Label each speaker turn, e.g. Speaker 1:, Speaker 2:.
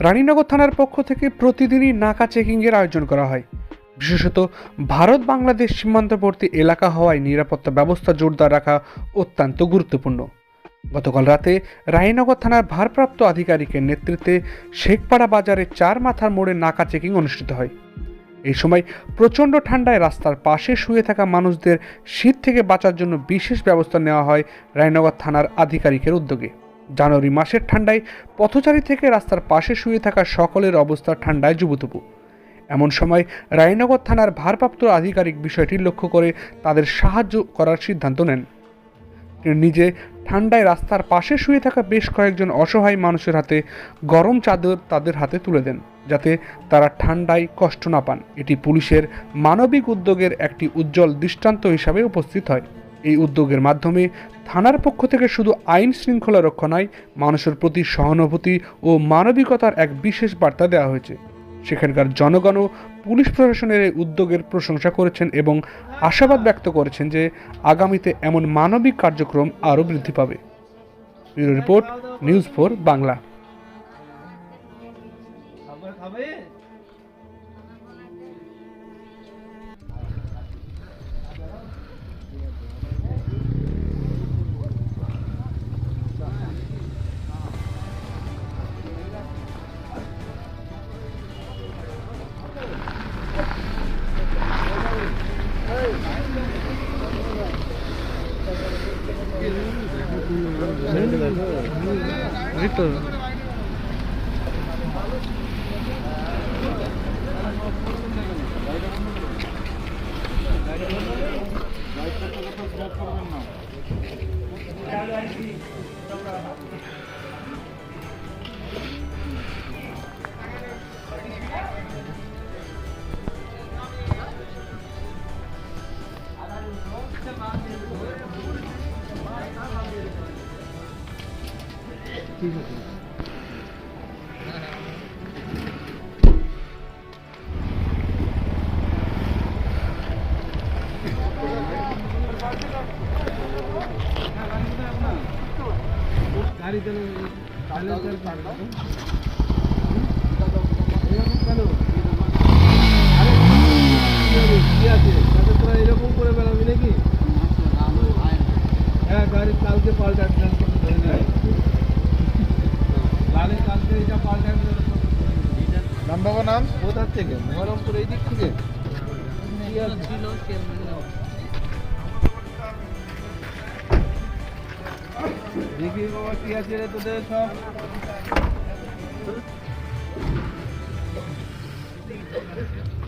Speaker 1: রানীনগর থানার পক্ষ থেকে প্রতিদিনই নাকা চেকিংয়ের আয়োজন করা হয়। বিশেষত ভারত বাংলাদেশ সীমান্তবর্তী এলাকা হওয়ায় নিরাপত্তা ব্যবস্থা জোরদার রাখা অত্যন্ত গুরুত্বপূর্ণ। গতকাল রাতে রানীনগর থানার ভারপ্রাপ্ত আধিকারিকের নেতৃত্বে শেখপাড়া বাজারে চার মাথার মোড়ে নাকা চেকিং অনুষ্ঠিত হয়। এই সময় প্রচণ্ড ঠান্ডায় রাস্তার পাশে শুয়ে থাকা মানুষদের শীত থেকে বাঁচার জন্য বিশেষ ব্যবস্থা নেওয়া হয় রায়নগর থানার আধিকারিকের উদ্যোগে। জানুয়ারি মাসের ঠান্ডায় পথচারী থেকে রাস্তার পাশে শুয়ে থাকা সকলের অবস্থা ঠান্ডায় জুবুতুবু এমন সময় রায়নগর থানার ভারপ্রাপ্ত আধিকারিক বিষয়টি লক্ষ্য করে তাদের সাহায্য করার সিদ্ধান্ত নেন। তিনি নিজে ঠান্ডায় রাস্তার পাশে শুয়ে থাকা বেশ কয়েকজন অসহায় মানুষের হাতে গরম চাদর তাদের হাতে তুলে দেন, যাতে তারা ঠান্ডায় কষ্ট না পান। এটি পুলিশের মানবিক উদ্যোগের একটি উজ্জ্বল দৃষ্টান্ত হিসাবে উপস্থিত হয়। এই উদ্যোগের মাধ্যমে থানার পক্ষ থেকে শুধু আইন শৃঙ্খলা রক্ষা নয়, মানুষের প্রতি সহানুভূতি ও মানবিকতার এক বিশেষ বার্তা দেওয়া হয়েছে। সেখানকার জনগণও পুলিশ প্রশাসনের এই উদ্যোগের প্রশংসা করেছেন এবং আশাবাদ ব্যক্ত করেছেন যে আগামীতে এমন মানবিক কার্যক্রম আরও বৃদ্ধি পাবে। Report, news four, Bangla.
Speaker 2: Reaper খাবার খাবে গাড়ি সাইলেন্সার এরকম কেন আরে কি আছে? তাতে তোরা হ্যাঁ গাড়ি কালকে পাল্টাবি লালে কালকে রামবাবা নাম? কোথার থেকে? মহরমপুর এই দিক থেকে? তোদের সব। Thank you.